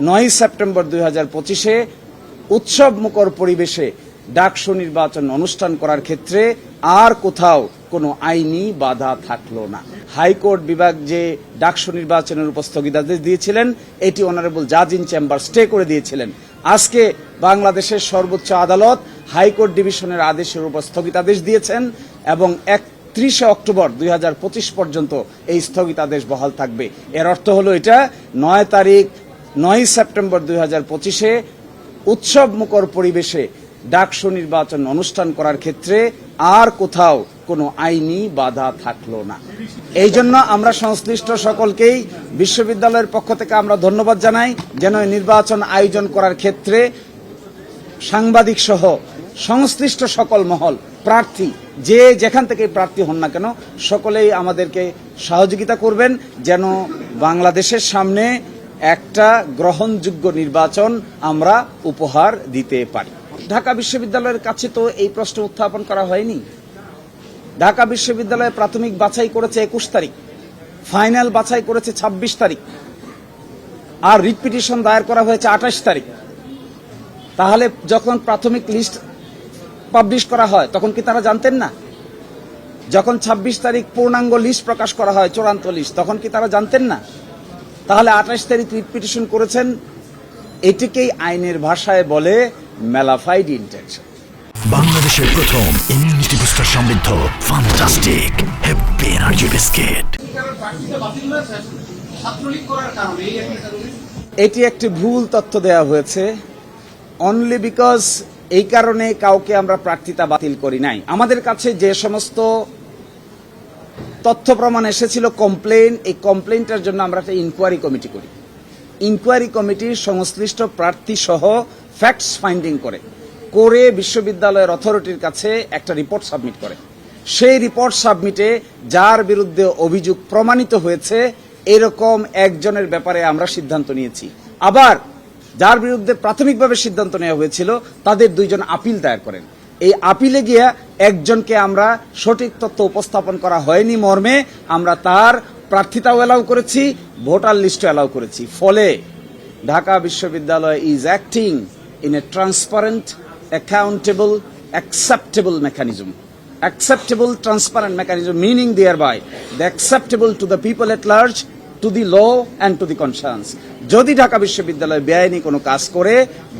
নয় সেপ্টেম্বর দুই পঁচিশে উৎসব মুখর পরিবেশে ডাকসু নির্বাচন অনুষ্ঠান করার ক্ষেত্রে আর কোথাও কোনো আইনি বাধা থাকল না। হাইকোর্ট বিভাগ যে ডাকসু নির্বাচনের উপর স্থগিতাদেশ দিয়েছিলেন, এটি অনারেবল জাজ ইন চেম্বার স্টে করে দিয়েছিলেন। আজকে বাংলাদেশের সর্বোচ্চ আদালত হাইকোর্ট ডিভিশনের আদেশের উপর স্থগিতাদেশ দিয়েছেন এবং একত্রিশে অক্টোবর দুই হাজার পঁচিশ পর্যন্ত এই স্থগিতাদেশ বহাল থাকবে। এর অর্থ হলো এটা, নয় তারিখ নয় সেপ্টেম্বর দুই হাজার পঁচিশে উৎসব মুখর পরিবেশে ডাকসু নির্বাচন অনুষ্ঠান করার ক্ষেত্রে আর কোথাও কোনো আইনি বাধা থাকল না। এই জন্য আমরা সংশ্লিষ্ট সকলকেই বিশ্ববিদ্যালয়ের পক্ষ থেকে আমরা ধন্যবাদ জানাই যেন নির্বাচন আয়োজন করার ক্ষেত্রে সাংবাদিক সহ সংশ্লিষ্ট সকল মহল, প্রার্থী, যে যেখান থেকে প্রার্থী হন না কেন, সকলেই আমাদেরকে সহযোগিতা করবেন যেন বাংলাদেশের সামনে একটা গ্রহণযোগ্য নির্বাচন আমরা উপহার দিতে পারি। ঢাকা বিশ্ববিদ্যালয়ের কাছে তো এই প্রশ্ন উত্থাপন করা হয়নি। ঢাকা বিশ্ববিদ্যালয়ে প্রাথমিক বাছাই করেছে একুশ তারিখ, ফাইনাল বাছাই করেছে ২৬ তারিখ, আর রিট পিটিশন দায়ের করা হয়েছে আঠাশ তারিখ। তাহলে যখন প্রাথমিক লিস্ট পাবলিশ করা হয়, তখন কি তারা জানতেন না? যখন ২৬ তারিখ পূর্ণাঙ্গ লিস্ট প্রকাশ করা হয়, চূড়ান্ত লিস্ট তখন কি তারা জানতেন না? তাহলে আঠাশ তারিখ রিট পিটিশন করেছেন। এটিকেই আইনের ভাষায় বলে মেলাফাইড ইন্টেনশন বাংলাদেশের প্রথম ইমিউনিটি বুস্টার সমৃদ্ধ ফান্টাস্টিক হ্যাপি এনার্জি বিস্কিট এটি একটি ভুল তথ্য দেওয়া হয়েছে। অনলি বিকজ এই কারণে কাউকে আমরা প্রার্থিতা বাতিল করি নাই। আমাদের কাছে যে সমস্ত তথ্য প্রমাণ এসেছিল কমপ্লেন এই কমপ্লেনটার জন্য আমরা একটা ইনকোয়ারি কমিটি করি। ইনকোয়ারি কমিটি সংশ্লিষ্ট প্রার্থী সহ ফ্যাক্টস ফাইন্ডিং করে। করে বিশ্ববিদ্যালয়ের অথরিটির কাছে একটা রিপোর্ট সাবমিট করে। সেই রিপোর্ট সাবমিটে যার বিরুদ্ধে অভিযোগ প্রমাণিত হয়েছে, এরকম একজনের ব্যাপারে আমরা সিদ্ধান্ত নিয়েছি। আবার যার বিরুদ্ধে প্রাথমিকভাবে সিদ্ধান্ত নেওয়া হয়েছিল, তাদের দুইজন আপিল দায়ের করেন। এই আপিলে গিয়া একজনকে আমরা সঠিক তথ্য উপস্থাপন করা হয়নি মর্মে, আমরা তার প্রার্থিতাও এলাও করেছি, ভোটার লিস্টও এলাও করেছি। ফলে ঢাকা বিশ্ববিদ্যালয় is acting in a transparent accountable acceptable mechanism acceptable, transparent mechanism meaning thereby the acceptable to the people at large to the law and to the concerns যদি ঢাকা বিশ্ববিদ্যালয় বেআইনি কোনো কাজ করে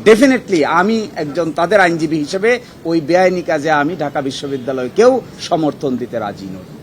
ডেফিনেটলি আমি একজন তাদের আইনজীবী হিসেবে ওই বেআইনি কাজে আমি ঢাকা বিশ্ববিদ্যালয়কেও সমর্থন দিতে রাজি নই।